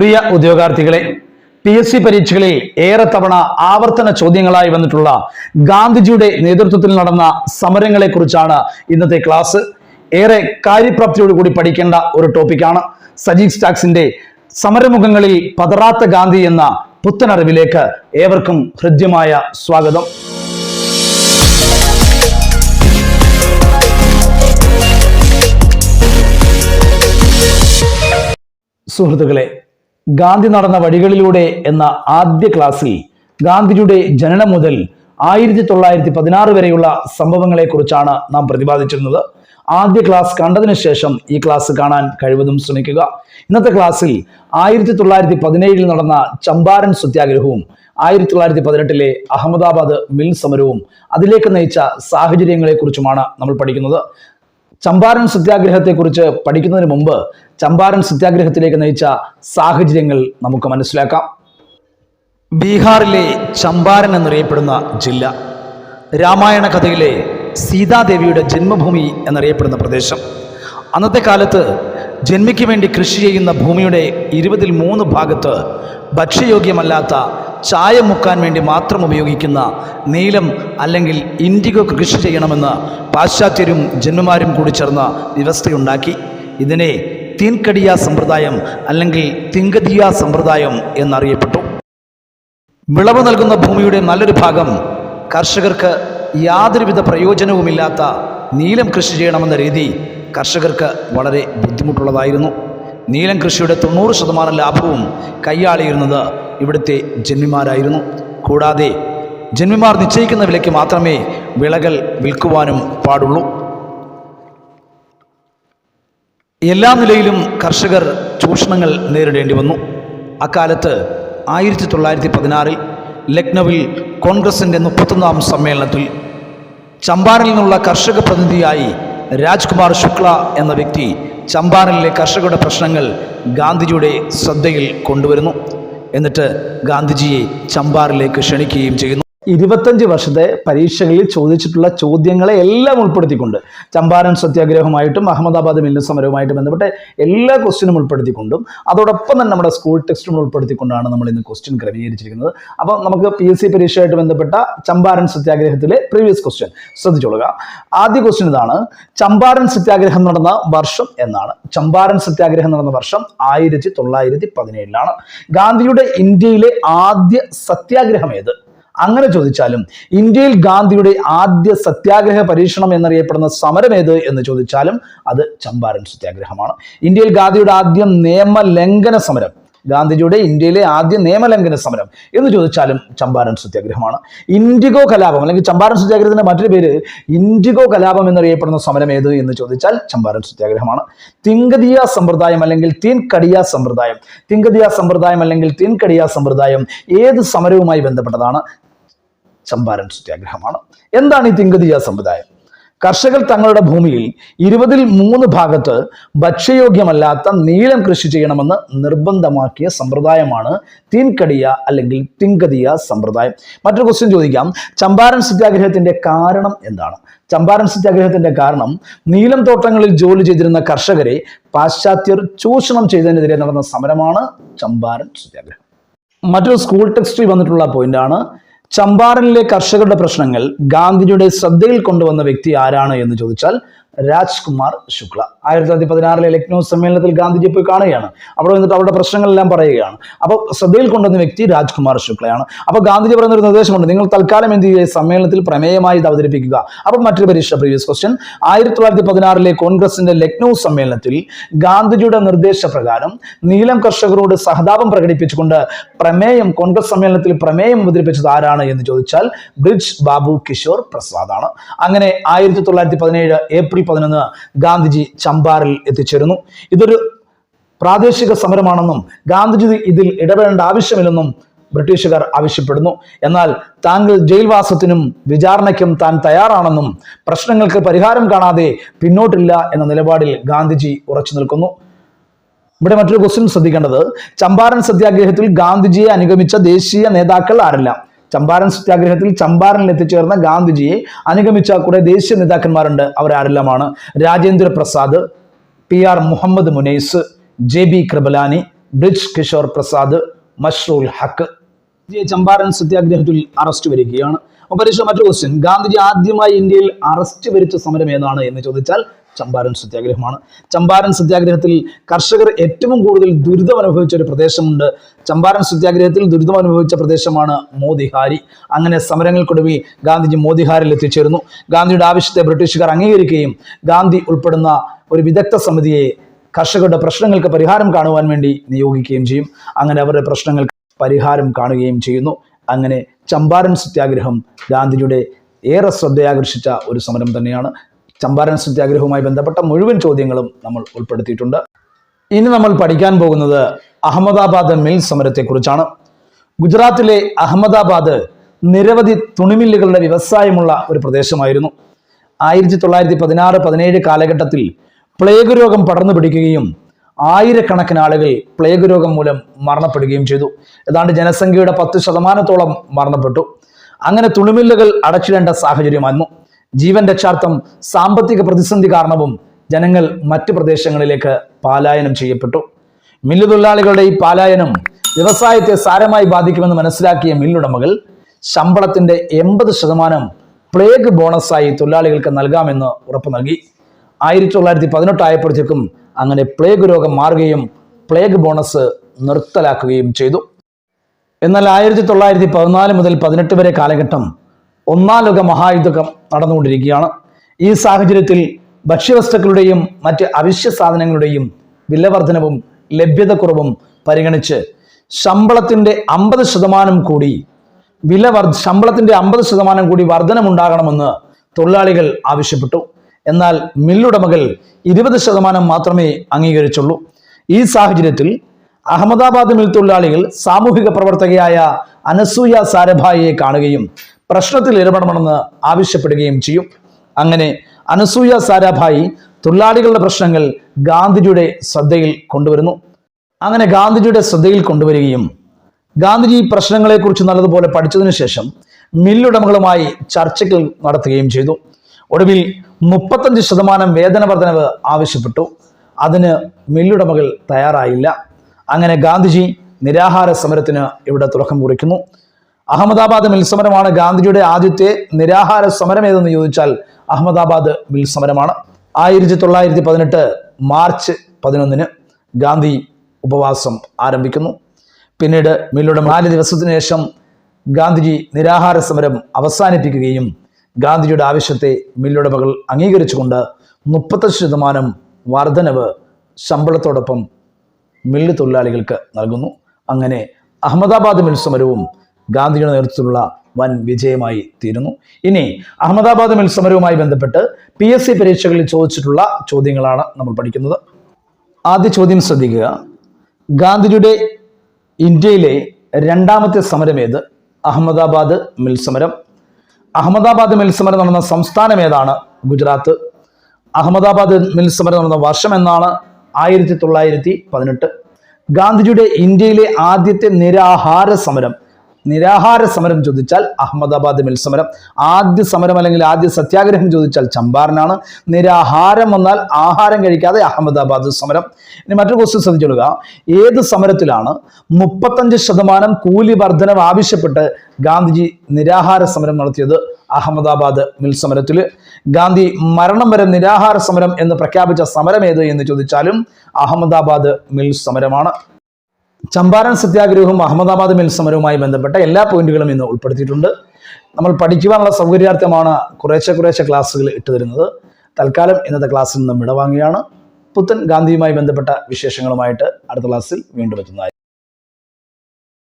പ്രിയ ഉദ്യോഗാർത്ഥികളെ P S C പരീക്ഷകളിൽ ഏറെ തവണ ആവർത്തന ചോദ്യങ്ങളായി വന്നിട്ടുള്ള ഗാന്ധിജിയുടെ നേതൃത്വത്തിൽ നടന്ന സമരങ്ങളെ കുറിച്ചാണ് ഇന്നത്തെ ക്ലാസ്. ഏറെ കാര്യപ്രാപ്തിയോടുകൂടി പഠിക്കേണ്ട ഒരു ടോപ്പിക്കാണ് സജീവ് സ്റ്റാക്സിന്റെ സമരമുഖങ്ങളിൽ പതറാത്ത ഗാന്ധി എന്ന പുത്തനറിവിലേക്ക് ഏവർക്കും ഹൃദ്യമായ സ്വാഗതം. സുഹൃത്തുക്കളെ ഗാന്ധി നടന്ന വഴികളിലൂടെ എന്ന ആദ്യ ക്ലാസ്സിൽ ഗാന്ധിജിയുടെ ജനനം മുതൽ ആയിരത്തി തൊള്ളായിരത്തി പതിനാറ് വരെയുള്ള സംഭവങ്ങളെ കുറിച്ചാണ് നാം പ്രതിപാദിച്ചിരുന്നത്. ആദ്യ ക്ലാസ് കണ്ടതിന് ശേഷം ഈ ക്ലാസ് കാണാൻ കഴിവതും ശ്രമിക്കുക. ഇന്നത്തെ ക്ലാസ്സിൽ ആയിരത്തി തൊള്ളായിരത്തി പതിനേഴിൽ നടന്ന ചമ്പാരൻ സത്യാഗ്രഹവും ആയിരത്തി തൊള്ളായിരത്തി പതിനെട്ടിലെ അഹമ്മദാബാദ് മിൽ സമരവും അതിലേക്ക് നയിച്ച സാഹചര്യങ്ങളെ കുറിച്ചുമാണ് നമ്മൾ പഠിക്കുന്നത്. ചമ്പാരൻ സത്യാഗ്രഹത്തെക്കുറിച്ച് പഠിക്കുന്നതിന് മുമ്പ് ചമ്പാരൻ സത്യാഗ്രഹത്തിലേക്ക് നയിച്ച സാഹചര്യങ്ങൾ നമുക്ക് മനസ്സിലാക്കാം. ബീഹാറിലെ ചമ്പാരൻ എന്നറിയപ്പെടുന്ന ജില്ല രാമായണ കഥയിലെ സീതാദേവിയുടെ ജന്മഭൂമി എന്നറിയപ്പെടുന്ന പ്രദേശം. അന്നത്തെ കാലത്ത് ജന്മിക്ക് വേണ്ടി കൃഷി ചെയ്യുന്ന ഭൂമിയുടെ ഇരുപതിൽ മൂന്ന് ഭാഗത്ത് ഭക്ഷ്യയോഗ്യമല്ലാത്ത ചായ മുക്കാൻ വേണ്ടി മാത്രം ഉപയോഗിക്കുന്ന നീലം അല്ലെങ്കിൽ ഇൻഡിഗോ കൃഷി ചെയ്യണമെന്ന് പാശ്ചാത്യരും ജന്മമാരും കൂടി ചേർന്ന വ്യവസ്ഥയുണ്ടാക്കി. ഇതിനെ തീൻകടിയ സമ്പ്രദായം അല്ലെങ്കിൽ തിങ്കതിയ സമ്പ്രദായം എന്നറിയപ്പെട്ടു. വിളവ് നൽകുന്ന ഭൂമിയുടെ നല്ലൊരു ഭാഗം കർഷകർക്ക് യാതൊരുവിധ പ്രയോജനവുമില്ലാത്ത നീലം കൃഷി ചെയ്യണമെന്ന രീതി കർഷകർക്ക് വളരെ ബുദ്ധിമുട്ടുള്ളതായിരുന്നു. നീലം കൃഷിയുടെ തൊണ്ണൂറ് ശതമാനം ലാഭവും കൈയാളിയിരുന്നത് ഇവിടുത്തെ ജന്മിമാരായിരുന്നു. കൂടാതെ ജന്മിമാർ നിശ്ചയിക്കുന്ന വിലയ്ക്ക് മാത്രമേ വിളകൾ വിൽക്കുവാനും പാടുള്ളൂ. എല്ലാ നിലയിലും കർഷകർ ചൂഷണങ്ങൾ നേരിടേണ്ടി വന്നു. അക്കാലത്ത് ആയിരത്തി തൊള്ളായിരത്തി പതിനാറിൽ ലക്നൌവിൽ കോൺഗ്രസിന്റെ മുപ്പത്തൊന്നാം സമ്മേളനത്തിൽ ചമ്പാരനിൽ നിന്നുള്ള കർഷക പ്രതിനിധിയായി രാജ്കുമാർ ശുക്ല എന്ന വ്യക്തി ചമ്പാരനിലെ കർഷകരുടെ പ്രശ്നങ്ങൾ ഗാന്ധിജിയുടെ ശ്രദ്ധയിൽ കൊണ്ടുവരുന്നു. എന്നിട്ട് ഗാന്ധിജിയെ ചമ്പാറിലേക്ക് ക്ഷണിക്കുകയും ചെയ്യുന്നു. ഇരുപത്തഞ്ച് വർഷത്തെ പരീക്ഷകളിൽ ചോദിച്ചിട്ടുള്ള ചോദ്യങ്ങളെ എല്ലാം ഉൾപ്പെടുത്തിക്കൊണ്ട് ചമ്പാരൻ സത്യാഗ്രഹവുമായിട്ടും അഹമ്മദാബാദ് മില്ല് സമരവുമായിട്ടും ബന്ധപ്പെട്ട എല്ലാ ക്വസ്റ്റ്യനും ഉൾപ്പെടുത്തിക്കൊണ്ടും അതോടൊപ്പം തന്നെ നമ്മുടെ സ്കൂൾ ടെക്സ്റ്റും ഉൾപ്പെടുത്തിക്കൊണ്ടാണ് നമ്മൾ ഇന്ന് ക്വസ്റ്റ്യൻ ക്രമീകരിച്ചിരിക്കുന്നത്. അപ്പോൾ നമുക്ക് പി എസ് സി പരീക്ഷയായിട്ട് ബന്ധപ്പെട്ട ചമ്പാരൻ സത്യാഗ്രഹത്തിലെ പ്രീവിയസ് ക്വസ്റ്റ്യൻ ശ്രദ്ധിച്ചോളുക. ആദ്യ ക്വസ്റ്റ്യൻ ഇതാണ് ചമ്പാരൻ സത്യാഗ്രഹം നടന്ന വർഷം എന്നാണ്. ചമ്പാരൻ സത്യാഗ്രഹം നടന്ന വർഷം ആയിരത്തി തൊള്ളായിരത്തി പതിനേഴിലാണ്. ഗാന്ധിയുടെ ഇന്ത്യയിലെ ആദ്യ സത്യാഗ്രഹം ഏത്? അങ്ങനെ ചോദിച്ചാലും ഇന്ത്യയിൽ ഗാന്ധിയുടെ ആദ്യ സത്യാഗ്രഹ പരീക്ഷണം എന്നറിയപ്പെടുന്ന സമരം ഏത് എന്ന് ചോദിച്ചാലും അത് ചമ്പാരൻ സത്യാഗ്രഹമാണ്. ഇന്ത്യയിൽ ഗാന്ധിയുടെ ആദ്യ നിയമലംഘന സമരം ഗാന്ധിജിയുടെ ഇന്ത്യയിലെ ആദ്യ നിയമലംഘന സമരം എന്ന് ചോദിച്ചാലും ചമ്പാരൻ സത്യാഗ്രഹമാണ്. ഇൻഡിഗോ കലാപം അല്ലെങ്കിൽ ചമ്പാരൻ സത്യാഗ്രഹത്തിന്റെ മറ്റൊരു പേര് ഇൻഡിഗോ കലാപം എന്നറിയപ്പെടുന്ന സമരം ഏത് എന്ന് ചോദിച്ചാൽ ചമ്പാരൻ സത്യാഗ്രഹമാണ്. തിങ്കതിയ സമ്പ്രദായം അല്ലെങ്കിൽ തീൻകടിയ സമ്പ്രദായം തിങ്കതിയ സമ്പ്രദായം അല്ലെങ്കിൽ തീൻകടിയ സമ്പ്രദായം ഏത് സമരവുമായി ബന്ധപ്പെട്ടതാണ്? ചമ്പാരൻ സത്യാഗ്രഹമാണ് എന്താണ് ഈ തിങ്കതിയ സമ്പ്രദായം? കർഷകർ തങ്ങളുടെ ഭൂമിയിൽ ഇരുപതിൽ മൂന്ന് ഭാഗത്ത് ഭക്ഷ്യയോഗ്യമല്ലാത്ത നീലം കൃഷി ചെയ്യണമെന്ന് നിർബന്ധമാക്കിയ സമ്പ്രദായമാണ് തീൻകടിയ അല്ലെങ്കിൽ തിങ്കതിയ സമ്പ്രദായം. മറ്റൊരു ക്വസ്റ്റ്യൻ ചോദിക്കാം. ചമ്പാരൻ സത്യാഗ്രഹത്തിന്റെ കാരണം എന്താണ്? ചമ്പാരൻ സത്യാഗ്രഹത്തിന്റെ കാരണം നീലം തോട്ടങ്ങളിൽ ജോലി ചെയ്തിരുന്ന കർഷകരെ പാശ്ചാത്യർ ചൂഷണം ചെയ്തതിനെതിരെ നടന്ന സമരമാണ് ചമ്പാരൻ സത്യാഗ്രഹം മറ്റൊരു സ്കൂൾ ടെക്സ്റ്റിൽ വന്നിട്ടുള്ള പോയിന്റാണ് ചമ്പാരനിലെ കർഷകരുടെ പ്രശ്നങ്ങൾ ഗാന്ധിജിയുടെ ശ്രദ്ധയിൽ കൊണ്ടുവന്ന വ്യക്തി ആരാണ് എന്ന് ചോദിച്ചാൽ രാജ്കുമാർ ശുക്ല. ആയിരത്തി തൊള്ളായിരത്തി പതിനാറിലെ ലക്നൗ സമ്മേളനത്തിൽ ഗാന്ധിജി പോയി കാണുകയാണ്. അവിടെ വന്നിട്ട് അവരുടെ പ്രശ്നങ്ങളെല്ലാം പറയുകയാണ്. അപ്പോൾ ശ്രദ്ധയിൽ കൊണ്ടുവന്ന വ്യക്തി രാജ്കുമാർ ശുക്ലയാണ്. അപ്പോൾ ഗാന്ധിജി പറയുന്ന ഒരു നിർദ്ദേശമുണ്ട്. നിങ്ങൾ തൽക്കാലം എന്ത് ചെയ്യുക? സമ്മേളനത്തിൽ പ്രമേയമായി ഇത് അവതരിപ്പിക്കുക. അപ്പം മറ്റൊരു പരീക്ഷ പ്രീവിയസ് ക്വസ്റ്റ്യൻ ആയിരത്തി തൊള്ളായിരത്തി പതിനാറിലെ കോൺഗ്രസിന്റെ ലക്നൗ സമ്മേളനത്തിൽ ഗാന്ധിജിയുടെ നിർദ്ദേശപ്രകാരം നീലം കർഷകരോട് സഹതാപം പ്രകടിപ്പിച്ചുകൊണ്ട് പ്രമേയം കോൺഗ്രസ് സമ്മേളനത്തിൽ പ്രമേയം അവതരിപ്പിച്ചത് ആരാണ് എന്ന് ചോദിച്ചാൽ ബ്രിഡ്ജ് ബാബു കിഷോർ പ്രസാദ് ആണ് അങ്ങനെ ആയിരത്തി തൊള്ളായിരത്തി പതിനേഴ് ഏപ്രിൽ പതിനൊന്ന് ഗാന്ധിജി ചമ്പാറിൽ എത്തിച്ചേരുന്നു. ഇതൊരു പ്രാദേശിക സമരമാണെന്നും ഗാന്ധിജി ഇതിൽ ഇടപെടേണ്ട ആവശ്യമില്ലെന്നും ബ്രിട്ടീഷുകാർ ആവശ്യപ്പെടുന്നു. എന്നാൽ താങ്കൾ ജയിൽവാസത്തിനും വിചാരണയ്ക്കും താൻ തയ്യാറാണെന്നും പ്രശ്നങ്ങൾക്ക് പരിഹാരം കാണാതെ പിന്നോട്ടില്ല എന്ന നിലപാടിൽ ഗാന്ധിജി ഉറച്ചു നിൽക്കുന്നു. ഇവിടെ മറ്റൊരു ക്വസ്റ്റ്യൻ ശ്രദ്ധിക്കേണ്ടത് ചമ്പാരൻ സത്യാഗ്രഹത്തിൽ ഗാന്ധിജിയെ അനുഗമിച്ച ദേശീയ നേതാക്കൾ ആരെല്ലാം? ചമ്പാരൻ സത്യാഗ്രഹത്തിൽ ചമ്പാരനിൽ എത്തിച്ചേർന്ന ഗാന്ധിജിയെ അനുഗമിച്ച കുറെ ദേശീയ നേതാക്കന്മാരുണ്ട്. അവരാരെല്ലാമാണ് Rajendra Prasad P R Muhammad മുനൈസ് J B Kripalani Brij Kishore Prasad Mazharul Haque. Champaran സത്യാഗ്രഹത്തിൽ അറസ്റ്റ് വരികയാണ്. പരീക്ഷ മറ്റൊരു ക്വസ്റ്റ്യൻ ഗാന്ധിജി ആദ്യമായി ഇന്ത്യയിൽ അറസ്റ്റ് വരിച്ച സമരം ഏതാണ് എന്ന് ചോദിച്ചാൽ ചമ്പാരൻ സത്യാഗ്രഹമാണ്. ചമ്പാരൻ സത്യാഗ്രഹത്തിൽ കർഷകർ ഏറ്റവും കൂടുതൽ ദുരിതം അനുഭവിച്ച ഒരു പ്രദേശമുണ്ട്. ചമ്പാരൻ സത്യാഗ്രഹത്തിൽ ദുരിതം അനുഭവിച്ച പ്രദേശമാണ് മോദിഹാരി അങ്ങനെ സമരങ്ങൾക്കൊടുവി ഗാന്ധിജി മോദിഹാരിൽ എത്തിച്ചേരുന്നു. ഗാന്ധിയുടെ ആവശ്യത്തെ ബ്രിട്ടീഷുകാർ അംഗീകരിക്കുകയും ഗാന്ധി ഉൾപ്പെടുന്ന ഒരു വിദഗ്ധ സമിതിയെ കർഷകരുടെ പ്രശ്നങ്ങൾക്ക് പരിഹാരം കാണുവാൻ വേണ്ടി നിയോഗിക്കുകയും ചെയ്യും. അങ്ങനെ അവരുടെ പ്രശ്നങ്ങൾക്ക് പരിഹാരം കാണുകയും ചെയ്യുന്നു. അങ്ങനെ ചമ്പാരൻ സത്യാഗ്രഹം ഗാന്ധിജിയുടെ ഏറെ ശ്രദ്ധയാകർഷിച്ച ഒരു സമരം തന്നെയാണ്. ചമ്പാരൻ സത്യാഗ്രഹവുമായി ബന്ധപ്പെട്ട മുഴുവൻ ചോദ്യങ്ങളും നമ്മൾ ഉൾപ്പെടുത്തിയിട്ടുണ്ട്. ഇനി നമ്മൾ പഠിക്കാൻ പോകുന്നത് അഹമ്മദാബാദ് മിൽ സമരത്തെക്കുറിച്ചാണ്. ഗുജറാത്തിലെ അഹമ്മദാബാദ് നിരവധി തുണിമില്ലുകളുടെ വ്യവസായമുള്ള ഒരു പ്രദേശമായിരുന്നു. ആയിരത്തി തൊള്ളായിരത്തി പതിനാറ് പതിനേഴ് കാലഘട്ടത്തിൽ പ്ലേഗ് രോഗം പടർന്നു പിടിക്കുകയും ആയിരക്കണക്കിന് ആളുകൾ പ്ലേഗ് രോഗം മൂലം മരണപ്പെടുകയും ചെയ്തു. ഏതാണ്ട് ജനസംഖ്യയുടെ പത്ത് ശതമാനത്തോളം മരണപ്പെട്ടു. അങ്ങനെ തുണിമില്ലുകൾ അടച്ചിടേണ്ട സാഹചര്യമായിരുന്നു. ജീവൻ രക്ഷാർത്ഥം സാമ്പത്തിക പ്രതിസന്ധി കാരണവും ജനങ്ങൾ മറ്റു പ്രദേശങ്ങളിലേക്ക് പാലായനം ചെയ്യപ്പെട്ടു. മില്ലു തൊഴിലാളികളുടെ ഈ പാലായനം വ്യവസായത്തെ സാരമായി ബാധിക്കുമെന്ന് മനസ്സിലാക്കിയ മില്ലുടമകൾ ശമ്പളത്തിന്റെ എൺപത് ശതമാനം പ്ലേഗ് ബോണസായി തൊഴിലാളികൾക്ക് നൽകാമെന്ന് ഉറപ്പ് നൽകി. ആയിരത്തി തൊള്ളായിരത്തി പതിനെട്ട് ആയപ്പോഴത്തേക്കും അങ്ങനെ പ്ലേഗ് രോഗം മാറുകയും പ്ലേഗ് ബോണസ് നിർത്തലാക്കുകയും ചെയ്തു. എന്നാൽ ആയിരത്തി തൊള്ളായിരത്തി പതിനാല് മുതൽ പതിനെട്ട് വരെ കാലഘട്ടം ഒന്നാം ലോക മഹായുദ്ധം നടന്നുകൊണ്ടിരിക്കുകയാണ്. ഈ സാഹചര്യത്തിൽ ഭക്ഷ്യവസ്തുക്കളുടെയും മറ്റ് അവശ്യ സാധനങ്ങളുടെയും വിലവർധനവും ലഭ്യതക്കുറവും പരിഗണിച്ച് ശമ്പളത്തിന്റെ അമ്പത് ശതമാനം കൂടി വില വർ ശമ്പളത്തിന്റെ അമ്പത് ശതമാനം കൂടി വർധനമുണ്ടാകണമെന്ന് തൊഴിലാളികൾ ആവശ്യപ്പെട്ടു. എന്നാൽ മില്ലുടമകൾ ഇരുപത് ശതമാനം മാത്രമേ അംഗീകരിച്ചുള്ളൂ. ഈ സാഹചര്യത്തിൽ അഹമ്മദാബാദ് മിൽ തൊഴിലാളികൾ സാമൂഹിക പ്രവർത്തകയായ അനസൂയ സാരഭായിയെ കാണുകയും പ്രശ്നത്തിൽ ഇടപെടണമെന്ന് ആവശ്യപ്പെടുകയും ചെയ്യും. അങ്ങനെ അനസൂയ സാരാഭായി തൊഴിലാളികളുടെ പ്രശ്നങ്ങൾ ഗാന്ധിജിയുടെ ശ്രദ്ധയിൽ കൊണ്ടുവരുന്നു. അങ്ങനെ ഗാന്ധിജിയുടെ ശ്രദ്ധയിൽ കൊണ്ടുവരികയും ഗാന്ധിജി പ്രശ്നങ്ങളെ പ്രശ്നങ്ങളെക്കുറിച്ച് നല്ലതുപോലെ പഠിച്ചതിനു ശേഷം മില്ലുടമകളുമായി ചർച്ചകൾ നടത്തുകയും ചെയ്തു. ഒടുവിൽ മുപ്പത്തഞ്ച് ശതമാനം വേതന വർധനവ് ആവശ്യപ്പെട്ടു. അതിന് മില്ലുടമകൾ തയ്യാറായില്ല. അങ്ങനെ ഗാന്ധിജി നിരാഹാര സമരത്തിന് ഇവിടെ തുടക്കം കുറിക്കുന്നു. അഹമ്മദാബാദ് മിൽ സമരമാണ് ഗാന്ധിജിയുടെ ആദ്യത്തെ നിരാഹാര സമരം ഏതെന്ന് ചോദിച്ചാൽ അഹമ്മദാബാദ് മിൽ സമരമാണ്. ആയിരത്തി തൊള്ളായിരത്തി പതിനെട്ട് മാർച്ച് പതിനൊന്നിന് ഗാന്ധി ഉപവാസം ആരംഭിക്കുന്നു. പിന്നീട് മില്ലുടെ നാല് ദിവസത്തിനു ശേഷം ഗാന്ധിജി നിരാഹാര സമരം അവസാനിപ്പിക്കുകയും ഗാന്ധിജിയുടെ ആവശ്യത്തെ മില്ലുടമകൾ അംഗീകരിച്ചുകൊണ്ട് മുപ്പത്തഞ്ച് ശതമാനം വർധനവ് ശമ്പളത്തോടൊപ്പം മില്ല് തൊഴിലാളികൾക്ക് നൽകുന്നു. അങ്ങനെ അഹമ്മദാബാദ് മിൽ സമരവും ഗാന്ധിജിയുടെ നേതൃത്വത്തിലുള്ള വൻ വിജയമായി തീരുന്നു. ഇനി അഹമ്മദാബാദ് മിൽ സമരവുമായി ബന്ധപ്പെട്ട് പി എസ് സി പരീക്ഷകളിൽ ചോദിച്ചിട്ടുള്ള ചോദ്യങ്ങളാണ് നമ്മൾ പഠിക്കുന്നത്. ആദ്യ ചോദ്യം ശ്രദ്ധിക്കുക. ഗാന്ധിജിയുടെ ഇന്ത്യയിലെ രണ്ടാമത്തെ സമരം ഏത്? അഹമ്മദാബാദ് മിൽ സമരം. അഹമ്മദാബാദ് മിൽ സമരം നടന്ന സംസ്ഥാനം ഏതാണ്? ഗുജറാത്ത്. അഹമ്മദാബാദ് മിൽ സമരം നടന്ന വർഷം എന്നാണ് ആയിരത്തി തൊള്ളായിരത്തി പതിനെട്ട്. ഗാന്ധിജിയുടെ ഇന്ത്യയിലെ ആദ്യത്തെ നിരാഹാര സമരം നിരാഹാര സമരം ചോദിച്ചാൽ അഹമ്മദാബാദ് മിൽ സമരം. ആദ്യ സമരം അല്ലെങ്കിൽ ആദ്യ സത്യാഗ്രഹം ചോദിച്ചാൽ ചമ്പാരനാണ്. നിരാഹാരം വന്നാൽ ആഹാരം കഴിക്കാതെ അഹമ്മദാബാദ് സമരം. ഇനി മറ്റൊരു ക്വസ്റ്റ്യൻ ശ്രദ്ധിച്ചോളുക ഏത് സമരത്തിലാണ് മുപ്പത്തഞ്ച് ശതമാനം കൂലി വർധനവ് ആവശ്യപ്പെട്ട് ഗാന്ധിജി നിരാഹാര സമരം നടത്തിയത്? അഹമ്മദാബാദ് മിൽ സമരത്തിൽ. ഗാന്ധി മരണം വരെ നിരാഹാര സമരം എന്ന് പ്രഖ്യാപിച്ച സമരം ഏത് എന്ന് ചോദിച്ചാലും അഹമ്മദാബാദ് മിൽ സമരമാണ്. ചമ്പാരൻ സത്യാഗ്രഹവും അഹമ്മദാബാദ് മിൽ സമരവുമായി ബന്ധപ്പെട്ട എല്ലാ പോയിന്റുകളും ഇന്ന് ഉൾപ്പെടുത്തിയിട്ടുണ്ട്. നമ്മൾ പഠിക്കുവാനുള്ള സൗകര്യാർത്ഥമാണ് കുറേശ്ശെ കുറേശ്ശെ ക്ലാസ്സുകൾ ഇട്ടു തരുന്നത് തൽക്കാലം ഇന്നത്തെ ക്ലാസ്സിൽ നിന്നും വിടവാങ്ങിയാണ് പുത്തൻ ഗാന്ധിയുമായി ബന്ധപ്പെട്ട വിശേഷങ്ങളുമായിട്ട് അടുത്ത ക്ലാസ്സിൽ വീണ്ടും എത്തുന്നതായി